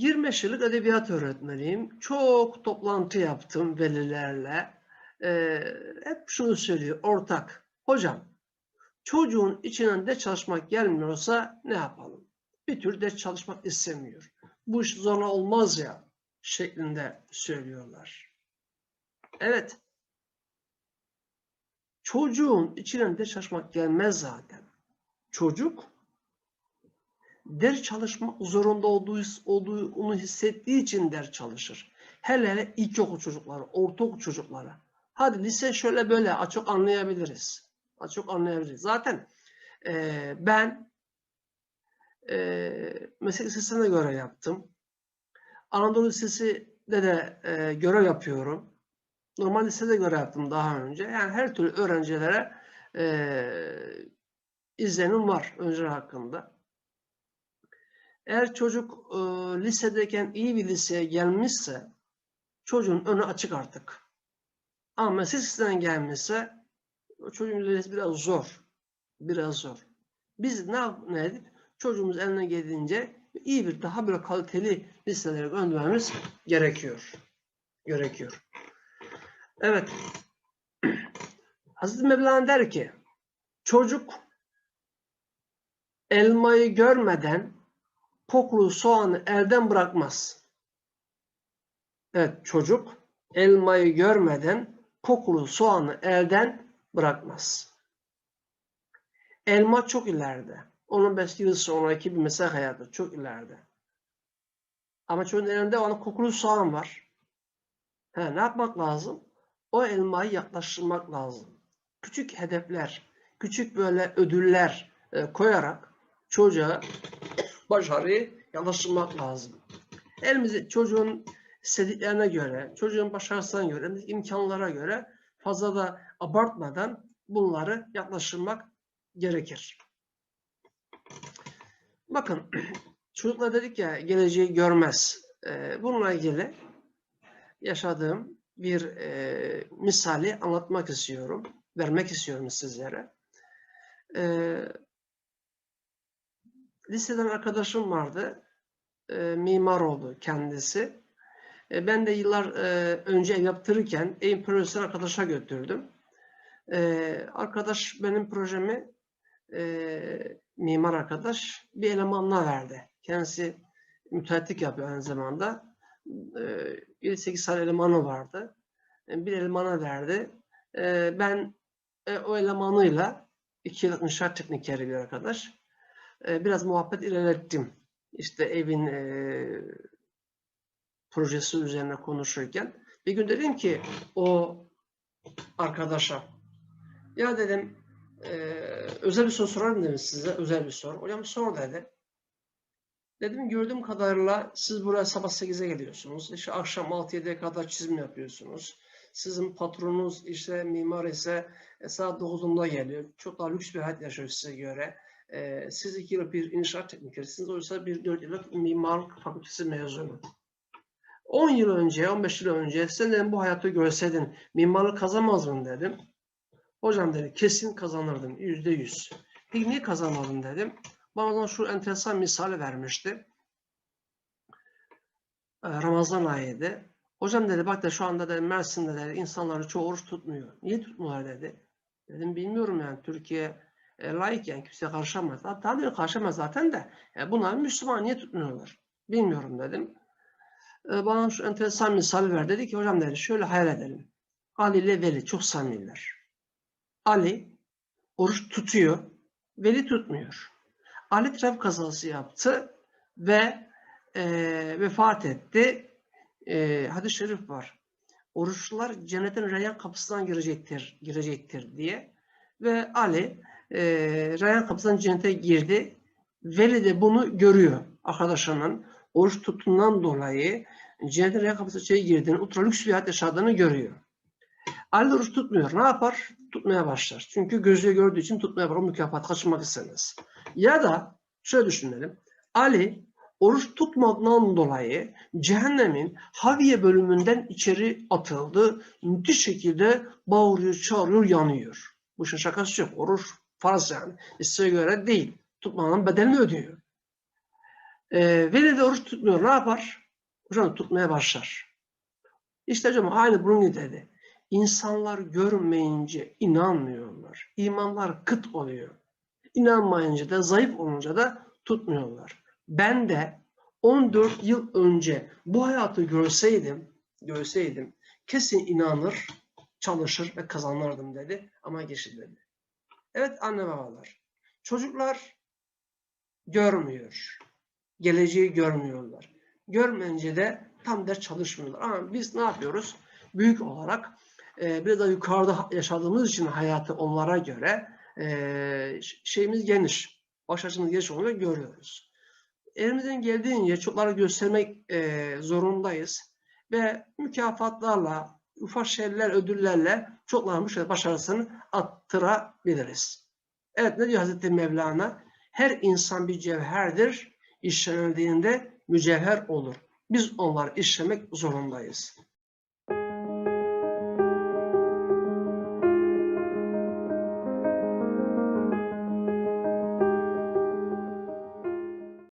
25 yıllık edebiyat öğretmeniyim. Çok toplantı yaptım velilerle. Ee, hep şunu söylüyor ortak. Hocam çocuğun içinden ders çalışmak gelmiyorsa ne yapalım? Bir tür ders çalışmak istemiyor. Bu iş zorla olmaz ya şeklinde söylüyorlar. Evet. Çocuğun içinden ders çalışmak gelmez zaten. Çocuk ders çalışmak zorunda olduğu, olduğunu hissettiği için ders çalışır. Hele hele ilkokul çocukları, ortaokul çocukları. Hadi lise şöyle böyle açık anlayabiliriz. Açık anlayabiliriz. Zaten e, ben e, meslek lisesine göre yaptım. Anadolu Lisesi'de de e, görev yapıyorum. Normal lisede görev yaptım daha önce. Yani her türlü öğrencilere e, izlenim var öncüler hakkında. Eğer çocuk e, lisedeyken iyi bir liseye gelmişse çocuğun önü açık artık. Ama lisesinden gelmişse çocuğun ilerisi biraz zor. Biraz zor. Biz ne, ne edip çocuğumuz eline geldiğince iyi bir daha böyle kaliteli liselere göndermemiz gerekiyor. Gerekiyor. Evet. Hazreti Mevlana der ki çocuk elmayı görmeden kokulu soğanı elden bırakmaz. Evet çocuk elmayı görmeden kokulu soğanı elden bırakmaz. Elma çok ileride. 15 yıl sonraki bir meslek hayatı çok ileride. Ama çocuğun elinde o an kokulu soğan var. He, ne yapmak lazım? O elmayı yaklaştırmak lazım. Küçük hedefler, küçük böyle ödüller e, koyarak çocuğa başarıyı yaklaştırmak lazım. Elimizde çocuğun istediklerine göre, çocuğun başarısına göre, elimizdeki imkanlara göre fazla da abartmadan bunları yaklaştırmak gerekir. Bakın çocuklar dedik ya geleceği görmez. Ee, bununla ilgili yaşadığım bir e, misali anlatmak istiyorum. Vermek istiyorum sizlere. Ee, liseden arkadaşım vardı. E, mimar oldu kendisi. E, ben de yıllar e, önce ev yaptırırken evin projesini arkadaşa götürdüm. E, arkadaş benim projemi e, mimar arkadaş bir elemanına verdi. Kendisi müteahhitlik yapıyor aynı zamanda. E, 7-8 tane elemanı vardı. E, bir elemana verdi. E, ben e, o elemanıyla iki yıllık inşaat teknikeri bir arkadaş. E, biraz muhabbet ilerlettim. İşte evin e, projesi üzerine konuşurken. Bir gün dedim ki o arkadaşa ya dedim e, özel bir soru sorarım dedim size. Özel bir soru. Hocam sor dedi. Dedim gördüğüm kadarıyla siz buraya sabah 8'e geliyorsunuz. İşte akşam 6-7'ye kadar çizim yapıyorsunuz. Sizin patronunuz işte mimar ise e, saat 9'unda geliyor. Çok daha lüks bir hayat yaşıyor size göre. E, siz 2 yıllık bir inşaat teknikerisiniz. Oysa bir 4 yıllık mimarlık fakültesi mezunu. 10 yıl önce, 15 yıl önce sen dedim bu hayatı görseydin mimarlık kazanmaz mı dedim. Hocam dedi kesin kazanırdım yüzde yüz. Peki niye kazanmadın dedim. Bana şu enteresan misali vermişti. Ramazan ayıydı. Hocam dedi bak da şu anda dedi Mersin'de dedi insanların çoğu oruç tutmuyor. Niye tutmuyorlar dedi. Dedim bilmiyorum yani Türkiye e, layık yani kimse karışamaz. Tabii tabii karışamaz zaten de. E, bunlar Müslüman niye tutmuyorlar? Bilmiyorum dedim. E, bana şu enteresan misal ver. Dedi ki hocam dedi şöyle hayal edelim. Ali ile Veli çok samimiler. Ali oruç tutuyor. Veli tutmuyor. Ali trafik kazası yaptı ve e, vefat etti. E, hadis-i şerif var. Oruçlular cennetin reyyan kapısından girecektir, girecektir diye. Ve Ali e, reyyan kapısından cennete girdi. Veli de bunu görüyor arkadaşının oruç tuttuğundan dolayı cennetin reyyan kapısı içeri girdiğini, ultra lüks bir hayat yaşadığını görüyor. Ali oruç tutmuyor. Ne yapar? Tutmaya başlar. Çünkü gözle gördüğü için tutmaya başlar. O mükafat kaçırmak istemez. Ya da şöyle düşünelim. Ali oruç tutmadığından dolayı cehennemin Haviye bölümünden içeri atıldı. Müthiş şekilde bağırıyor, çağırıyor, yanıyor. Bu şakası yok. Oruç farz yani. İsteğe göre değil. Tutmanın bedelini ödüyor. E, veli de oruç tutmuyor. Ne yapar? Hocam tutmaya başlar. İşte hocam aynı bunun gibi dedi. İnsanlar görmeyince inanmıyorlar. İmanlar kıt oluyor. İnanmayınca da zayıf olunca da tutmuyorlar. Ben de 14 yıl önce bu hayatı görseydim, görseydim kesin inanır, çalışır ve kazanırdım dedi ama geçilmedi. Evet anne babalar. Çocuklar görmüyor. Geleceği görmüyorlar. Görmeyince de tam ders çalışmıyorlar. Ama biz ne yapıyoruz? Büyük olarak e, biraz da yukarıda yaşadığımız için hayatı onlara göre e, şeyimiz geniş. Baş açımız geniş olduğunu görüyoruz. Elimizden geldiğince çocuklara göstermek e, zorundayız. Ve mükafatlarla, ufak şeyler, ödüllerle şekilde başarısını arttırabiliriz. Evet ne diyor Hazreti Mevlana? Her insan bir cevherdir. İşlenildiğinde mücevher olur. Biz onları işlemek zorundayız.